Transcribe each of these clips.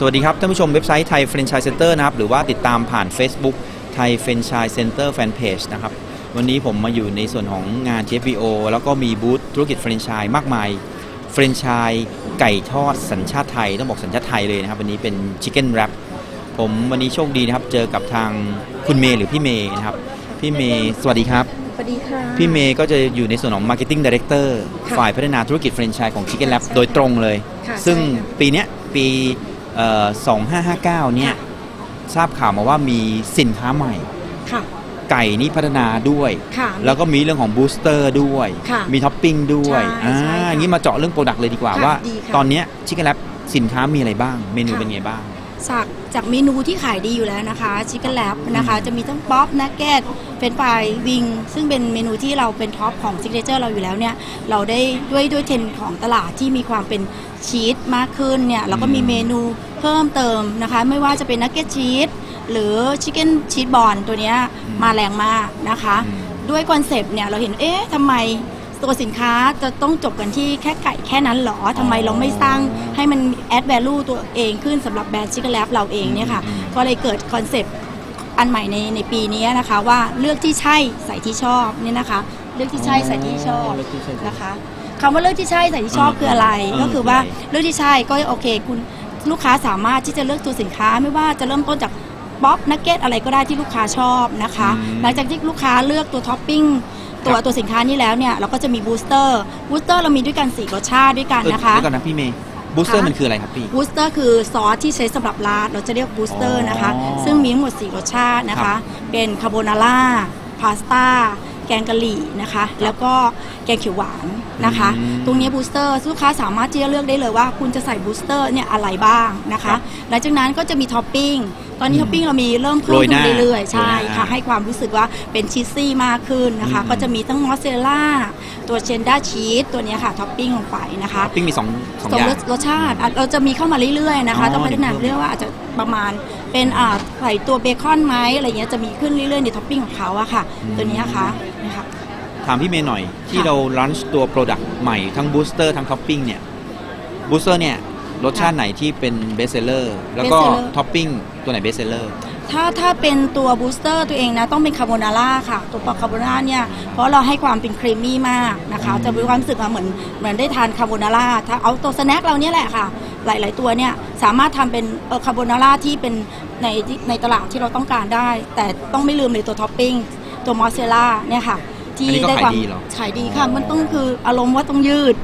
สวัสดีครับท่านผู้ชมเว็บไซต์ไทยแฟรนไชส์เซ็นเตอร์นะครับ หรือว่าติดตามผ่าน Facebook ไทยแฟรนไชส์เซ็นเตอร์แฟนเพจนะครับ วันนี้ผมมาอยู่ในส่วนของงาน TFBO แล้วก็มีบูธธุรกิจแฟรนไชส์มากมายแฟรนไชส์ไก่ทอดสัญชาติไทย ต้องบอกสัญชาติไทยเลยนะครับ วันนี้เป็น Chicken Wrap ผมวันนี้โชคดีนะครับ เจอกับทางคุณเมย์หรือพี่เมย์นะครับ พี่เมย์สวัสดีครับ สวัสดีค่ะ พี่เมย์ก็จะอยู่ในส่วนของ Marketing Director ค่ะฝ่ายพัฒนาธุรกิจแฟรนไชส์ของ Chicken Lab โดยตรงเลย ค่ะซึ่งใช่ค่ะ ปีเนี้ยปี เอ่อ2559 เนี่ย ค่ะ ทราบข่าวมาว่ามีสินค้าใหม่ ค่ะ ไก่นี่พัฒนาด้วย ค่ะ แล้วก็มีเรื่องของบูสเตอร์ด้วย ค่ะมีท็อปปิ้งด้วยใช่อ่าใช่ค่ะอย่างนี้มาเจาะเรื่องโปรดักต์เลยดีกว่าค่ะว่า ดีค่ะตอนเนี้ชิคกี้พายสินค้ามีอะไรบ้าง เมนูค่ะ เป็นไงบ้าง จากจากเมนูที่ขายดีอยู่แล้วนะคะชิคเก้นแลบนะคะ จะมีทั้งป๊อปนักเก็ตเฟรนฟรายวิง ซึ่งเป็นเมนูที่เราเป็นท็อปของซิกเนเจอร์เราอยู่แล้วเนี่ย เราได้ด้วยด้วยเทรนด์ของตลาดที่มีความเป็นชีสมากขึ้นเนี่ย เราก็มีอืมเมนูเพิ่มเติมนะคะ ไม่ว่าจะเป็นนักเก็ตชีสหรือชิคเก้นชีสบอลตัวเนี้ยมาแรงมากนะคะอืมด้วยคอนเซปต์เนี่ยเราเห็นเอ๊ะทำไม ตัวสินค้าจะต้องจบกันที่แค่ไก่แค่นั้นหรอทำไมเราไม่สร้างให้มันแอด value ตัวเองขึ้นสำหรับแบรนด์ชิคเก้นแลบเราเองเนี่ยค่ะอืมก็เลยเกิดคอนเซปต์อันใหม่ในในปีนี้นะคะว่าเลือกที่ใช่ใส่ที่ชอบเนี่ยนะคะ เลือกที่ใช่ใส่ที่ชอบเลือกที่ใช่นะคะคำว่าเลือกที่ใช่ใส่ที่ชอบอืมคืออะไรอืมก็คือว่าคืออะไรเลือกที่ใช่ก็โอเค คุณลูกค้าสามารถที่จะเลือกตัวสินค้าไม่ว่าจะเริ่มต้นจากบ๊อบนักเก็ตอะไรก็ได้ที่ลูกค้าชอบนะคะอืมหลังจากที่ลูกค้าเลือกตัวท็อปปิ้ง ตัวครับตัวสินค้านี้แล้วเนี่ยเราก็จะมีบูสเตอร์บูสเตอร์เรามีด้วยกัน4รสชาติด้วยกันเออนะคะเดี๋ยวก่อนนะพี่เมย์บูสเตอร์ค่ะมันคืออะไรครับพี่บูสเตอร์คือซอสที่ใช้สำหรับราดเราจะเรียกบูสเตอร์นะคะอ๋อซึ่งมีทั้งหมด 4 รสชาตินะครัคะบเป็นคาโบนาร่าพาสต้าแกงกะหรี่นะคะ แล้วก็แกงเขียวหวานนะคะอืมตรงนี้บูสเตอร์ลูกค้าสามารถที่จะเลือกได้เลยว่า คุณจะใส่บูสเตอร์เนี่ยอะไรบ้างนะครัคะบหลังจากนั้นก็จะมีท็อปปิ้ง ตอนนี้อืมท็อปปิ้งเรามีเริ่มเพิ่โรมยหขึ้น้านเรื่อยๆ ใช่โรยหน้า ค่ะ ให้ความรู้สึกว่าเป็นชีสซี่มากขึ้นนะคะอืมก็จะมีทั้งมอสซาเรลล่า ตัวเชนด้าชีสตัวเนี้ยค่ะท็อปปิ้งลงไปนะคะท็อปปิ้งมีสองสองสองอย่าง รสรสชาติอะเราจะมีเข้ามาเรื่อยๆนะคะ อ๋อต้องพัฒนาเดี๋ยว เรื่องว่าอาจจะประมาณเป็นอ่าใส่ตัวเบคอนไหมอะไรเงี้ยจะมีขึ้นเรื่อยๆในท็อปปิ้งของเขาอะค่ะ ตัวเนี้ยค่ะนะคะ ถามพี่เมย์หน่อย ที่ค่ะ เราลันช์ตัวโปรดักต์ใหม่ทั้งบูสเตอร์ทั้งท็อปปิ้งเนี่ยบูสเตอร์เนี่ย รสชาติไหนที่เป็นเบสเซลเลอร์แล้วก็ Best seller ท็อปปิ้งตัวไหนเบสเซลเลอร์ ถ้าถ้าเป็นตัวบูสเตอร์ตัวเองนะต้องเป็นคาโบนาร่าค่ะ ตัวปอกคาโบนาร่าเนี่ยเพราะเราให้ความเป็นครีมมี่มากนะคะอืมจะมีความรู้สึกว่าเหมือนเหมือนได้ทานคาโบนาร่าถ้าเอาตัวสแน็คเราเนี่ยแหละค่ะ หลาย ๆ ตัวเนี่ยสามารถทำเป็นเออคาโบนาร่าที่เป็นในในตลาดที่เราต้องการได้ แต่ต้องไม่ลืมในตัวท็อปปิ้งตัวมอสซาเรลล่าเนี่ยค่ะ ที่อันนี้ก็ได้ขายความดีเหรอขายดีค่ะ มันต้องคืออารมณ์ว่าต้องยืด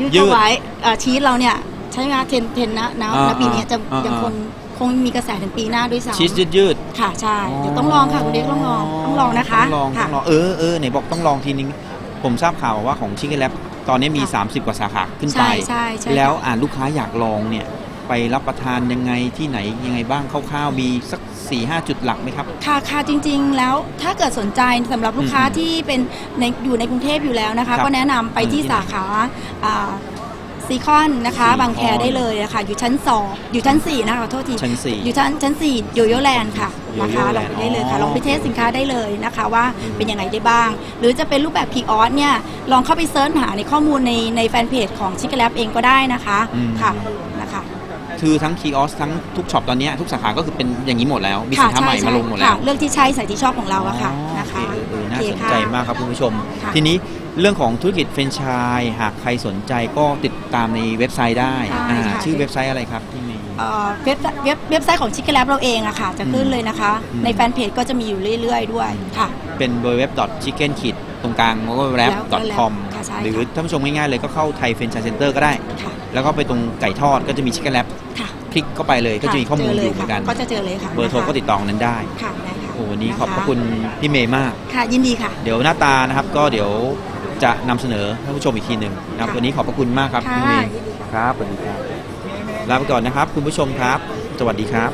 ยืดยืดเข้าไว้อ่าชีสเราเนี่ย ใช้งานเทรนเทรนนะนะอ่าณปีนี้จะอ่ายังคงคงมีกระแสถึงปีหน้าด้วยซ้ำชีสยืดยืดค่ะใช่เดี๋ยวต้องลองค่ะคุณเด็กต้องลองต้องลองนะคะต้องลองค่ะต้องลองเออเออไหนบอกต้องลองทีนึงผมทราบข่าวว่าของชิคเก้นแลบตอนนี้มี ค่ะ30 กว่าสาขาขึ้นไป ใช่ใช่ใช่แล้วอ่านลูกค้าอยากลองเนี่ยไปรับประทานยังไงที่ไหนยังไงบ้างคร่าวๆมีสัก4ี่ห้าจุดหลักไหมครับ ค่ะค่ะจริง ๆ แล้วถ้าเกิดสนใจสำหรับลูกค้าอืมที่เป็นในอยู่ในกรุงเทพอยู่แล้วนะครัคะ บก็แนะนำไปที่อืมสาขา ซีคอนนะคะซีคอนบางแคได้เลยอะค่ะอยู่ชั้น2อยู่ชั้น4นะคะขอโทษทีชั้นสี่อยู่ชั้นชั้น4โยโย่แลนด์ค่ะนะคะ Yoyo ลองไปได้เลยค่ะ Land ลองไปเทสสินค้าได้เลยนะคะว่าอืมเป็นยังไงได้บ้าง หรือจะเป็นรูปแบบพีออสเนี่ยลองเข้าไปเซิร์ชหาในข้อมูลในในแฟนเพจของชิค g แลบเองก็ได้นะคะอืม ค่ะนะคะคือทั้งคีออสทั้งทุกช็อปตอนเนี้ยทุกสาขาก็คือเป็นอย่างนี้หมดแล้ว มีสินค้าใหม่มาลงหมดแล้วค่ะเลือกที่ใช่ใส่ที่ชอบของเราอะค่ะอ๋อนะคะ โอเออน่าโอเคสนค่ะใจมากครับคุณผู้ชม ค่ะ ทีนี้ เรื่องของธุรกิจแฟรนไชส์หากใครสนใจก็ติดตามในเว็บไซต์ได้ใช่อ่าค่ะ ชื่อเว็บไซต์อะไรครับที่มี เอ่อเว็บเว็บเว็บไซต์ของชิค g แลบเราเองอะค่ะ จะขึ้นเลยนะคะ อืม ในแฟนเพจก็จะมีอยู่เรื่อย ๆ ด้วยค่ะ เป็น www.chicken ขีดตรงกลางแล้วก็แล้ว wrap.com ค่ะใช่หรือค่ะท่านผู้ชมง่ายๆเลยก็เข้าไทยแฟรนไชส์เซ็นเตอร์ก็ได้ ค่ะแล้วก็ไปตรงไก่ทอดก็จะมี chicken lab ค่ะคลิกเข้าไปเลยก็จะมีข้อมูลเจอยู่เหมือนกัน ค่ะก็จะเจอเลยค่ะเบอร์โทรก็ติดต่อนั้นได้ ค่ะได้ค่ะ โอ้วันนี้ะะขอบพระคุณพี่เมย์มาก ค่ะ ยินดีค่ะ เดี๋ยวหน้าตานะครับ ก็เดี๋ยวจะนำเสนอท่านผู้ชมอีกทีหนึ่งนะครับค่ะวันนี้ขอบพระคุณมากครับค่ะ พี่เมย์ยินดีค่ะครับสวัสดีครับลาไปก่อนนะครับ คุณผู้ชมครับ สวัสดีครับ